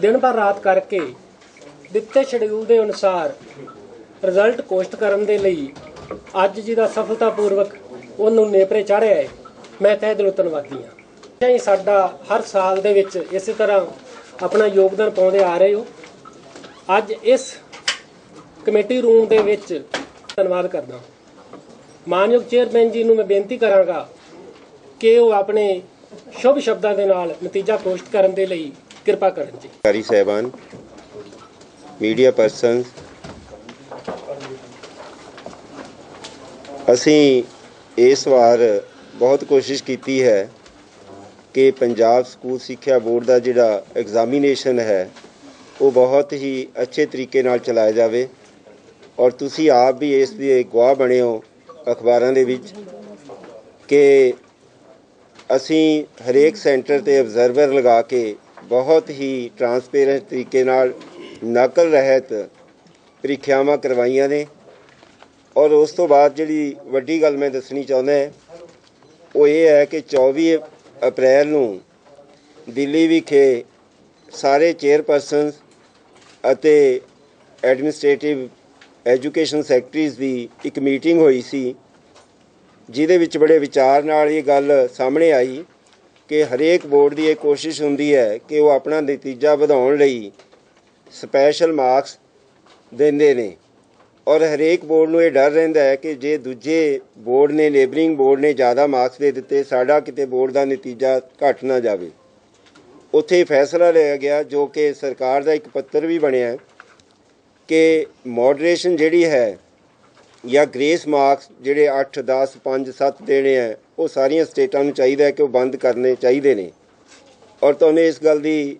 ਦਿਨ ਭਰ ਰਾਤ ਕਰਕੇ ਦਿੱਤੇ ਸ਼ਡਿਊਲ ਦੇ ਅਨੁਸਾਰ ਰਿਜ਼ਲਟ ਕੋਸ਼ਟ ਕਰਨ ਦੇ ਲਈ ਅੱਜ ਜਿਹਦਾ ਸਫਲਤਾਪੂਰਵਕ ਉਹਨੂੰ ਨੇਪਰੇ ਚਾੜਿਆ ਹੈ। ਮੈਂ ਤਹਿ ਦਿਲੋਂ ਧੰਨਵਾਦੀ ਹਾਂ। ਹੀ ਸਾਡਾ ਹਰ ਸਾਲ ਦੇ ਵਿੱਚ ਇਸੇ ਤਰ੍ਹਾਂ ਆਪਣਾ ਯੋਗਦਾਨ ਪਾਉਂਦੇ ਆ ਰਹੇ ਹੋ। ਅੱਜ ਇਸ ਕਮੇਟੀ ਰੂਮ ਦੇ ਵਿੱਚ ਧੰਨਵਾਦ ਕਰਦਾ ਮਾਨਯੋਗ ਚੇਅਰਮੈਨ ਜੀ ਨੂੰ ਮੈਂ ਬੇਨਤੀ ਕਰਾਂਗਾ ਕਿ ਉਹ ਆਪਣੇ ਸ਼ੁਭ ਸ਼ਬਦਾਂ ਦੇ ਨਾਲ ਨਤੀਜਾ ਕੋਸ਼ਟ ਕਰਨ ਦੇ ਲਈ ਕਿਰਪਾ ਕਰਨ ਜੀ। ਕਾਰੀ ਸਹਿਬਾਨ, ਮੀਡੀਆ ਪਰਸਨਸ, ਅਸੀਂ ਇਸ ਵਾਰ ਬਹੁਤ ਕੋਸ਼ਿਸ਼ ਕੀਤੀ ਹੈ ਕਿ ਪੰਜਾਬ ਸਕੂਲ ਸਿੱਖਿਆ ਬੋਰਡ ਦਾ ਜਿਹੜਾ ਐਗਜ਼ਾਮੀਨੇਸ਼ਨ ਹੈ, ਉਹ ਬਹੁਤ ਹੀ ਅੱਛੇ ਤਰੀਕੇ ਨਾਲ ਚਲਾਇਆ ਜਾਵੇ। ਔਰ ਤੁਸੀਂ ਆਪ ਵੀ ਇਸ ਦੇ ਗਵਾਹ ਬਣੇ ਹੋ ਅਖਬਾਰਾਂ ਦੇ ਵਿੱਚ ਕਿ ਅਸੀਂ ਹਰੇਕ ਸੈਂਟਰ ਤੇ ਅਬਜ਼ਰਵਰ ਲਗਾ ਕੇ ਬਹੁਤ ਹੀ ਟਰਾਂਸਪੇਰੈਂਟ ਤਰੀਕੇ ਨਾਲ ਨਕਲ ਰਹਿਤ ਪ੍ਰੀਖਿਆਵਾਂ ਕਰਵਾਈਆਂ ਨੇ। ਔਰ ਉਸ ਤੋਂ ਬਾਅਦ ਜਿਹੜੀ ਵੱਡੀ ਗੱਲ ਮੈਂ ਦੱਸਣੀ ਚਾਹੁੰਦਾ ਉਹ ਇਹ ਹੈ ਕਿ 24 ਅਪ੍ਰੈਲ ਨੂੰ ਦਿੱਲੀ ਵਿਖੇ ਸਾਰੇ ਚੇਅਰਪਰਸਨਸ ਅਤੇ ਐਡਮਿਨਿਸਟ੍ਰੇਟਿਵ ਐਜੂਕੇਸ਼ਨ ਸੈਕਟਰੀਜ਼ ਦੀ ਇੱਕ ਮੀਟਿੰਗ ਹੋਈ ਸੀ, ਜਿਹਦੇ ਵਿੱਚ ਬੜੇ ਵਿਚਾਰ ਨਾਲ ਇਹ ਗੱਲ ਸਾਹਮਣੇ ਆਈ ਕਿ ਹਰੇਕ ਬੋਰਡ ਦੀ ਇਹ ਕੋਸ਼ਿਸ਼ ਹੁੰਦੀ ਹੈ ਕਿ ਉਹ ਆਪਣਾ ਨਤੀਜਾ ਵਧਾਉਣ ਲਈ ਸਪੈਸ਼ਲ ਮਾਰਕਸ ਦਿੰਦੇ ਨੇ। ਔਰ ਹਰੇਕ ਬੋਰਡ ਨੂੰ ਇਹ ਡਰ ਰਹਿੰਦਾ ਹੈ ਕਿ ਜੇ ਦੂਜੇ ਬੋਰਡ ਨੇ ਨੇਬਰਿੰਗ ਬੋਰਡ ਨੇ ਜ਼ਿਆਦਾ ਮਾਰਕਸ ਦੇ ਦਿੱਤੇ, ਸਾਡਾ ਕਿਤੇ ਬੋਰਡ ਦਾ ਨਤੀਜਾ ਘਟ ਨਾ ਜਾਵੇ। ਉੱਥੇ ਫੈਸਲਾ ਲਿਆ ਗਿਆ ਜੋ ਕਿ ਸਰਕਾਰ ਦਾ ਇੱਕ ਪੱਤਰ ਵੀ ਬਣਿਆ ਕਿ ਮੋਡਰੇਸ਼ਨ ਜਿਹੜੀ ਹੈ ਜਾਂ ਗ੍ਰੇਸ ਮਾਰਕਸ ਜਿਹੜੇ 8 10 5 7 ਦੇਣੇ ਆ, ਉਹ ਸਾਰੀਆਂ ਸਟੇਟਾਂ ਨੂੰ ਚਾਹੀਦਾ ਹੈ ਕਿ ਉਹ ਬੰਦ ਕਰਨੇ ਚਾਹੀਦੇ ਨੇ। ਔਰ ਤੁਹਾਨੂੰ ਇਸ ਗੱਲ ਦੀ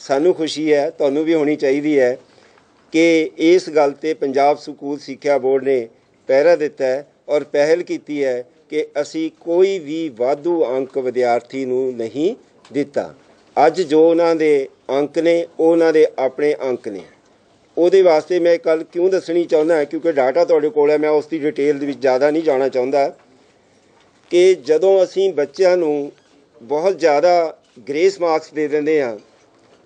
ਸਾਨੂੰ ਖੁਸ਼ੀ ਹੈ, ਤੁਹਾਨੂੰ ਵੀ ਹੋਣੀ ਚਾਹੀਦੀ ਹੈ ਕਿ ਇਸ ਗੱਲ ਤੇ ਪੰਜਾਬ ਸਕੂਲ ਸਿੱਖਿਆ ਬੋਰਡ ਨੇ ਪਹਿਰਾ ਦਿੱਤਾ ਹੈ ਔਰ ਪਹਿਲ ਕੀਤੀ ਹੈ ਕਿ ਅਸੀਂ ਕੋਈ ਵੀ ਵਾਧੂ ਅੰਕ ਵਿਦਿਆਰਥੀ ਨੂੰ ਨਹੀਂ ਦਿੱਤਾ। ਅੱਜ ਜੋ ਉਹਨਾਂ ਦੇ ਅੰਕ ਨੇ, ਉਹ ਉਹਨਾਂ ਦੇ ਆਪਣੇ ਅੰਕ ਨੇ। ਉਹਦੇ ਵਾਸਤੇ ਮੈਂ ਕੱਲ ਕਿਉਂ ਦੱਸਣੀ ਚਾਹੁੰਦਾ ਕਿਉਂਕਿ ਡਾਟਾ ਤੁਹਾਡੇ ਕੋਲ ਹੈ, ਮੈਂ ਉਸ ਦੀ ਡਿਟੇਲ ਦੇ ਵਿੱਚ ਜ਼ਿਆਦਾ ਨਹੀਂ ਜਾਣਾ ਚਾਹੁੰਦਾ। ਕਿ ਜਦੋਂ ਅਸੀਂ ਬੱਚਿਆਂ ਨੂੰ ਬਹੁਤ ਜ਼ਿਆਦਾ ਗ੍ਰੇਸ ਮਾਰਕਸ ਦੇ ਦਿੰਦੇ ਹਾਂ,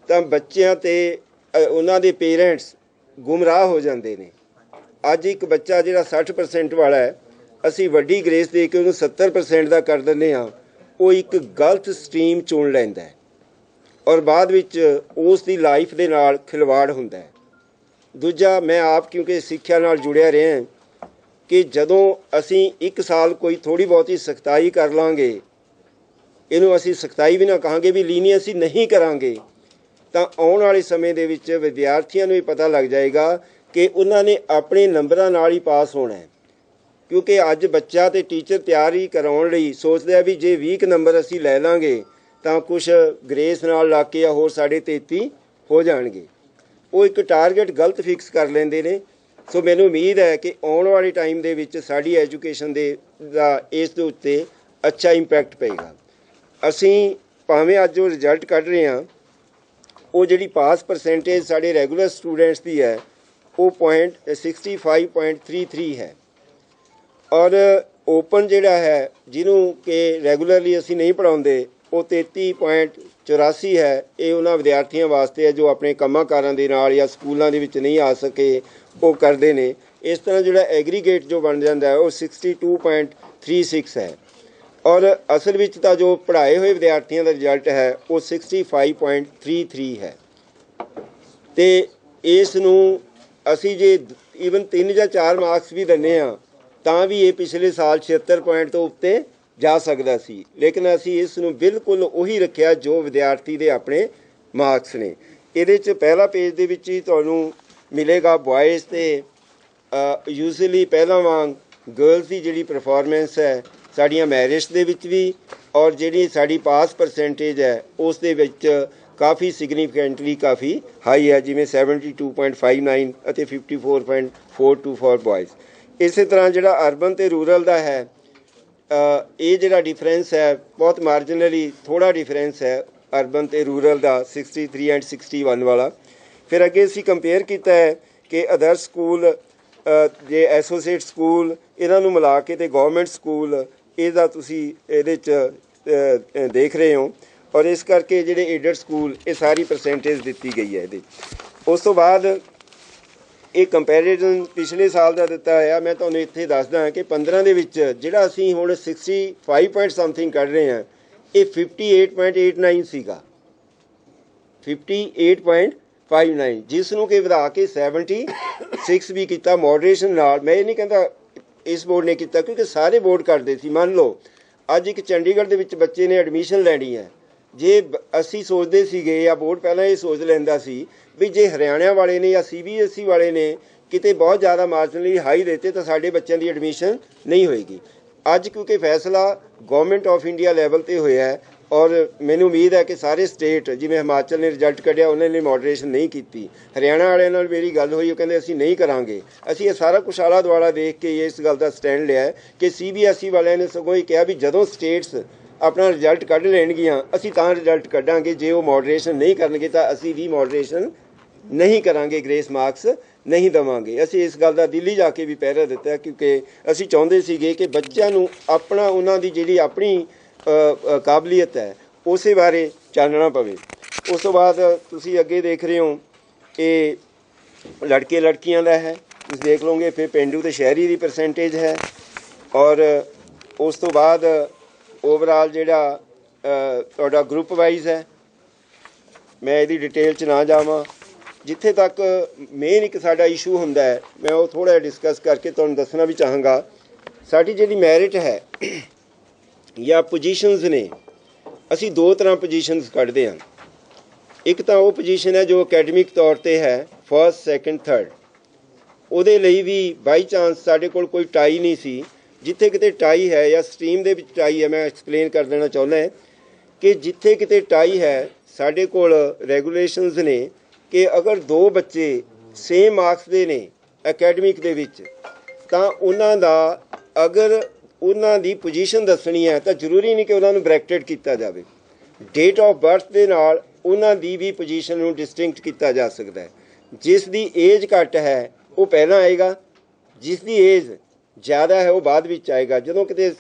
ਤਾਂ ਬੱਚਿਆਂ ਤੇ ਉਹਨਾਂ ਦੇ ਪੇਰੈਂਟਸ ਗੁੰਮਰਾਹ ਹੋ ਜਾਂਦੇ ਨੇ। ਅੱਜ ਇੱਕ ਬੱਚਾ ਜਿਹੜਾ 60% ਵਾਲਾ ਹੈ, ਅਸੀਂ ਵੱਡੀ ਗ੍ਰੇਸ ਦੇ ਕੇ ਉਹਨੂੰ 70% ਦਾ ਕਰ ਦਿੰਦੇ ਹਾਂ, ਉਹ ਇੱਕ ਗਲਤ ਸਟਰੀਮ ਚੁਣ ਲੈਂਦਾ ਹੈ। ਔਰ ਬਾਅਦ ਵਿੱਚ ਉਸ ਦੀ ਲਾਈਫ ਦੇ ਨਾਲ ਖਿਲਵਾੜ ਹੁੰਦਾ ਹੈ। ਦੂਜਾ, ਮੈਂ ਆਪ ਕਿਉਂਕਿ ਸਿੱਖਿਆ ਨਾਲ ਜੁੜਿਆ ਰਿਹਾ ਕਿ ਜਦੋਂ ਅਸੀਂ ਇੱਕ ਸਾਲ ਕੋਈ ਥੋੜੀ ਬਹੁਤੀ ਸਖਤਾਈ ਕਰ ਲਾਂਗੇ, ਇਹਨੂੰ ਅਸੀਂ ਸਖਤਾਈ ਵੀ ਨਾ ਕਹਾਂਗੇ, ਵੀ ਲੀਨੀਅੰਸੀ ਨਹੀਂ ਕਰਾਂਗੇ, ਤਾਂ ਆਉਣ ਵਾਲੇ ਸਮੇਂ ਦੇ ਵਿੱਚ ਵਿਦਿਆਰਥੀਆਂ ਨੂੰ ਵੀ ਪਤਾ ਲੱਗ ਜਾਏਗਾ ਕਿ ਉਹਨਾਂ ਨੇ ਆਪਣੇ ਨੰਬਰਾਂ ਨਾਲ ਹੀ ਪਾਸ ਹੋਣਾ ਹੈ। ਕਿਉਂਕਿ ਅੱਜ ਬੱਚਾ ਤੇ ਟੀਚਰ ਤਿਆਰੀ ਕਰਾਉਣ ਲਈ ਸੋਚਦੇ ਆ ਵੀ ਜੇ 20 ਨੰਬਰ ਅਸੀਂ ਲੈ ਲਾਂਗੇ, ਤਾਂ ਕੁਝ ਗ੍ਰੇਸ ਨਾਲ ਲਾ ਕੇ ਜਾਂ ਹੋਰ ਸਾਡੇ 33 ਹੋ ਜਾਣਗੇ। ਉਹ ਇੱਕ ਟਾਰਗੇਟ ਗਲਤ ਫਿਕਸ ਕਰ ਲੈਂਦੇ ਨੇ। ਸੋ ਮੈਨੂੰ ਉਮੀਦ ਹੈ ਕਿ ਆਉਣ ਵਾਲੇ ਟਾਈਮ ਦੇ ਵਿੱਚ ਸਾਡੀ ਐਜੂਕੇਸ਼ਨ ਦੇ, ਦਾ ਇਸ ਦੇ ਉੱਤੇ ਅੱਛਾ ਇੰਪੈਕਟ ਪਏਗਾ। ਅਸੀਂ ਭਾਵੇਂ ਅੱਜ ਜੋ ਰਿਜ਼ਲਟ ਕੱਢ ਰਹੇ ਹਾਂ, ਉਹ ਜਿਹੜੀ ਪਾਸ ਪਰਸੈਂਟੇਜ ਸਾਡੇ ਰੈਗੂਲਰ ਸਟੂਡੈਂਟਸ ਦੀ ਹੈ, ਉਹ ਪੁਆਇੰਟ 65.33 ਹੈ। ਔਰ ਓਪਨ ਜਿਹੜਾ ਹੈ, ਜਿਹਨੂੰ ਕਿ ਰੈਗੂਲਰਲੀ ਅਸੀਂ ਨਹੀਂ ਪੜਾਉਂਦੇ ਉਹ 33.84 ਹੈ, ਇਹ ਉਹਨਾਂ ਵਿਦਿਆਰਥੀਆਂ ਵਾਸਤੇ ਹੈ ਜੋ ਆਪਣੇ ਕੰਮਾਂ ਕਾਰਾਂ ਦੇ ਨਾਲ ਜਾਂ ਸਕੂਲਾਂ ਦੇ ਵਿੱਚ ਨਹੀਂ ਆ ਸਕੇ, ਉਹ ਕਰਦੇ ਨੇ। ਇਸ ਤਰ੍ਹਾਂ ਜਿਹੜਾ ਐਗਰੀਗੇਟ ਜੋ ਬਣ ਜਾਂਦਾ ਹੈ, ਉਹ 62.36 ਹੈ। ਔਰ ਅਸਲ ਵਿੱਚ ਤਾਂ ਜੋ ਪੜ੍ਹਾਏ ਹੋਏ ਵਿਦਿਆਰਥੀਆਂ ਦਾ ਰਿਜ਼ਲਟ ਹੈ, ਉਹ 65.33 ਹੈ। ਤੇ ਇਸ ਨੂੰ ਅਸੀਂ ਜੇ ਈਵਨ 3 ਜਾਂ 4 ਮਾਰਕਸ ਵੀ ਦਿੰਨੇ ਆ ਤਾਂ ਵੀ ਇਹ ਪਿਛਲੇ ਸਾਲ 76 ਪੁਆਇੰਟ ਤੋਂ ਉੱਤੇ ਜਾ ਸਕਦਾ ਸੀ। ਲੇਕਿਨ ਅਸੀਂ ਇਸ ਨੂੰ ਬਿਲਕੁਲ ਉਹੀ ਰੱਖਿਆ ਜੋ ਵਿਦਿਆਰਥੀ ਦੇ ਆਪਣੇ ਮਾਰਕਸ ਨੇ। ਇਹਦੇ ਚ ਪਹਿਲਾ ਪੇਜ ਦੇ ਵਿੱਚ ਹੀ ਤੁਹਾਨੂੰ ਮਿਲੇਗਾ ਬॉयਜ਼ ਤੇ ਯੂਜ਼ੂਲੀ ਪਹਿਲਾਂ ਵਾਂਗ ਗਰਲਸ ਦੀ ਜਿਹੜੀ ਪਰਫਾਰਮੈਂਸ ਹੈ, ਸਾਡੀਆਂ ਮੈਰਿਜ ਦੇ ਵਿੱਚ ਵੀ ਔਰ ਜਿਹੜੀ ਸਾਡੀ ਪਾਸ ਪਰਸੈਂਟੇਜ ਹੈ, ਉਸ ਦੇ ਵਿੱਚ ਕਾਫੀ ਸਿਗਨੀਫੀਕੈਂਟਲੀ ਕਾਫੀ ਹਾਈ ਹੈ, ਜਿਵੇਂ 72.59 ਅਤੇ 54.424 ਬॉयਜ਼ ਇਸੇ ਤਰ੍ਹਾਂ ਜਿਹੜਾ ਅਰਬਨ ਤੇ ਰੂਰਲ ਦਾ ਹੈ ਇਹ ਜਿਹੜਾ ਡਿਫਰੈਂਸ ਹੈ, ਬਹੁਤ ਮਾਰਜਨਲੀ ਥੋੜਾ ਡਿਫਰੈਂਸ ਹੈ ਅਰਬਨ ਤੇ ਰੂਰਲ ਦਾ 63 ਐਂਡ 61 ਵਾਲਾ। ਫਿਰ ਅੱਗੇ ਅਸੀਂ ਕੰਪੇਅਰ ਕੀਤਾ ਹੈ ਕਿ ਅਦਰ ਸਕੂਲ ਜੇ ਐਸੋਸੀਏਟ ਸਕੂਲ ਇਹਨਾਂ ਨੂੰ ਮਿਲਾ ਕੇ ਤੇ ਗਵਰਨਮੈਂਟ ਸਕੂਲ ਇਹਦਾ ਤੁਸੀਂ ਇਹਦੇ ਚ ਦੇਖ ਰਹੇ ਹੋ। ਔਰ ਇਸ ਕਰਕੇ ਜਿਹੜੇ ਏਡਡ ਸਕੂਲ ਇਹ ਸਾਰੀ ਪਰਸੈਂਟੇਜ ਦਿੱਤੀ ਗਈ ਹੈ ਇਹਦੇ। ਉਸ ਤੋਂ ਬਾਅਦ ਇਹ ਕੰਪੈਰੀਜ਼ਨ ਪਿਛਲੇ ਸਾਲ ਦਾ ਦਿੱਤਾ ਹੋਇਆ, ਮੈਂ ਤੁਹਾਨੂੰ ਇੱਥੇ ਦੱਸਦਾ ਕਿ 15 ਦੇ ਵਿੱਚ ਜਿਹੜਾ ਅਸੀਂ ਹੁਣ 65 ਪੁਆਇੰਟ ਸਮਥਿੰਗ ਕੱਢ ਰਹੇ ਹਾਂ, ਇਹ 58.89 ਸੀਗਾ। 58.59 ਜਿਸ ਨੂੰ ਕਿ ਵਧਾ ਕੇ 76 ਵੀ ਕੀਤਾ ਮੋਡਰੇਸ਼ਨ ਨਾਲ। ਮੈਂ ਇਹ ਨਹੀਂ ਕਹਿੰਦਾ ਇਸ ਬੋਰਡ ਨੇ ਕੀਤਾ, ਕਿਉਂਕਿ ਸਾਰੇ ਬੋਰਡ ਕਰਦੇ ਸੀ, ਮੰਨ ਲਓ, ਅੱਜ ਇੱਕ ਚੰਡੀਗੜ੍ਹ ਦੇ ਵਿੱਚ ਬੱਚੇ ਨੇ ਐਡਮਿਸ਼ਨ ਲੈਣੀ ਹੈ। ਜੇ ਅਸੀਂ ਸੋਚਦੇ ਸੀਗੇ ਜਾਂ ਬੋਰਡ ਪਹਿਲਾਂ ਇਹ ਸੋਚ ਲੈਂਦਾ ਸੀ ਵੀ ਜੇ ਹਰਿਆਣਾ ਵਾਲੇ ਨੇ ਜਾਂ ਸੀਬੀਐਸਈ ਵਾਲੇ ਨੇ ਕਿਤੇ ਬਹੁਤ ਜ਼ਿਆਦਾ ਮਾਰਜਨਲੀ ਹਾਈ ਦਿੱਤੇ ਤਾਂ ਸਾਡੇ ਬੱਚਿਆਂ ਦੀ ਐਡਮਿਸ਼ਨ ਨਹੀਂ ਹੋਏਗੀ। ਅੱਜ ਕਿਉਂਕਿ ਫੈਸਲਾ ਗਵਰਨਮੈਂਟ ਆਫ ਇੰਡੀਆ ਲੈਵਲ ਤੇ ਹੋਇਆ ਹੈ ਔਰ ਮੈਨੂੰ ਉਮੀਦ ਹੈ ਕਿ ਸਾਰੇ ਸਟੇਟ ਜਿਵੇਂ ਹਿਮਾਚਲ ਨੇ ਰਿਜ਼ਲਟ ਕੱਢਿਆ, ਉਹਨਾਂ ਨੇ ਮੋਡਰੇਸ਼ਨ ਨਹੀਂ ਕੀਤੀ। ਹਰਿਆਣਾ ਵਾਲਿਆਂ ਨਾਲ ਮੇਰੀ ਗੱਲ ਹੋਈ, ਉਹ ਕਹਿੰਦੇ ਅਸੀਂ ਨਹੀਂ ਕਰਾਂਗੇ। ਅਸੀਂ ਇਹ ਸਾਰਾ ਕੁਛ ਆਲਾ ਦੁਆਲਾ ਦੇਖ ਕੇ ਇਸ ਗੱਲ ਦਾ ਸਟੈਂਡ ਲਿਆ ਹੈ ਕਿ ਸੀਬੀਐਸਈ ਵਾਲਿਆਂ ਨੇ ਸਗੋਂ ਇਹ ਕਿਹਾ ਵੀ ਜਦੋਂ ਸਟੇਟਸ ਆਪਣਾ ਰਿਜ਼ਲਟ ਕੱਢ ਲੈਣਗੀਆਂ, ਅਸੀਂ ਤਾਂ ਰਿਜ਼ਲਟ ਕੱਢਾਂਗੇ। ਜੇ ਉਹ ਮੋਡਰੇਸ਼ਨ ਨਹੀਂ ਕਰਨਗੇ ਤਾਂ ਅਸੀਂ ਵੀ ਮੋਡਰੇਸ਼ਨ ਨਹੀਂ ਕਰਾਂਗੇ ਗ੍ਰੇਸ ਮਾਰਕਸ, ਨਹੀਂ ਦਵਾਂਗੇ। ਅਸੀਂ ਇਸ ਗੱਲ ਦਾ ਦਿੱਲੀ ਜਾ ਕੇ ਵੀ ਪਹਿਰਾ ਦਿੱਤਾ ਕਿਉਂਕਿ ਅਸੀਂ ਚਾਹੁੰਦੇ ਸੀਗੇ ਕਿ ਬੱਚਿਆਂ ਨੂੰ ਆਪਣਾ, ਉਹਨਾਂ ਦੀ ਜਿਹੜੀ ਆਪਣੀ ਕਾਬਲੀਅਤ ਹੈ, ਉਸੇ ਬਾਰੇ ਚਾਨਣਾ ਪਵੇ। ਉਸ ਤੋਂ ਬਾਅਦ ਤੁਸੀਂ ਅੱਗੇ ਦੇਖ ਰਹੇ ਹੋ, ਇਹ ਲੜਕੇ ਲੜਕੀਆਂ ਦਾ ਹੈ। ਤੁਸੀਂ ਦੇਖ ਲਓਗੇ, ਫਿਰ ਪਿੰਡੂ ਤੇ ਸ਼ਹਿਰੀ ਦੀ ਪਰਸੈਂਟੇਜ ਹੈ। ਔਰ ਉਸ ਤੋਂ ਬਾਅਦ ਓਵਰਆਲ ਜਿਹੜਾ ਤੁਹਾਡਾ ਗਰੁੱਪ ਵਾਈਜ਼ ਹੈ, ਮੈਂ ਇਹਦੀ ਡਿਟੇਲ ਚ ਨਾ ਜਾਵਾਂ। ਜਿੱਥੇ ਤੱਕ ਮੇਨ ਇੱਕ ਸਾਡਾ ਇਸ਼ੂ ਹੁੰਦਾ ਹੈ, ਮੈਂ ਉਹ ਥੋੜਾ ਡਿਸਕਸ ਕਰਕੇ ਤੁਹਾਨੂੰ ਦੱਸਣਾ ਵੀ ਚਾਹਾਂਗਾ। ਸਾਡੀ ਜਿਹੜੀ ਮੈਰਿਟ ਹੈ ਜਾਂ ਪੋਜੀਸ਼ਨਸ ਨੇ, ਅਸੀਂ ਦੋ ਤਰ੍ਹਾਂ ਪੋਜੀਸ਼ਨਸ ਕੱਢਦੇ ਹਾਂ। ਇੱਕ ਤਾਂ ਉਹ ਪੋਜੀਸ਼ਨ ਹੈ ਜੋ ਅਕੈਡਮਿਕ ਤੌਰ ਤੇ ਹੈ ਫਰਸਟ ਸੈਕੰਡ ਥਰਡ ਉਹਦੇ ਲਈ ਵੀ ਬਾਈ ਚਾਂਸ ਸਾਡੇ ਕੋਲ ਕੋਈ ਟਾਈ ਨਹੀਂ ਸੀ, ਜਿੱਥੇ ਕਿਤੇ ਟਾਈ ਹੈ ਜਾਂ ਸਟਰੀਮ ਦੇ ਵਿੱਚ ਟਾਈ ਹੈ, ਮੈਂ ਐਕਸਪਲੇਨ ਕਰ ਦੇਣਾ ਚਾਹੁੰਦਾ ਕਿ ਜਿੱਥੇ ਕਿਤੇ ਟਾਈ ਹੈ, ਸਾਡੇ ਕੋਲ ਰੈਗੂਲੇਸ਼ਨਸ ਨੇ ਕਿ ਅਗਰ ਦੋ ਬੱਚੇ ਸੇਮ ਮਾਰਕਸ ਦੇ ਨੇ ਅਕੈਡਮਿਕ ਦੇ ਵਿੱਚ, ਤਾਂ ਉਹਨਾਂ ਦਾ ਅਗਰ ਉਹਨਾਂ ਦੀ ਪੋਜੀਸ਼ਨ ਦੱਸਣੀ ਹੈ, ਤਾਂ ਜ਼ਰੂਰੀ ਨਹੀਂ ਕਿ ਉਹਨਾਂ ਨੂੰ ਬ੍ਰੈਕਟਡ ਕੀਤਾ ਜਾਵੇ। ਡੇਟ ਆਫ ਬਰਥ ਦੇ ਨਾਲ ਉਹਨਾਂ ਦੀ ਵੀ ਪੋਜੀਸ਼ਨ ਨੂੰ ਡਿਸਟਿੰਕਟ ਕੀਤਾ ਜਾ ਸਕਦਾ ਹੈ। ਜਿਸ ਦੀ ਏਜ ਘੱਟ ਹੈ, ਉਹ ਪਹਿਲਾਂ ਆਏਗਾ। ਜਿਸ ਦੀ ਏਜ ਜ਼ਿਆਦਾ ਹੈ, ਉਹ ਬਾਅਦ ਵਿੱਚ ਆਏਗਾ। ਜਦੋਂ ਕਿਤੇ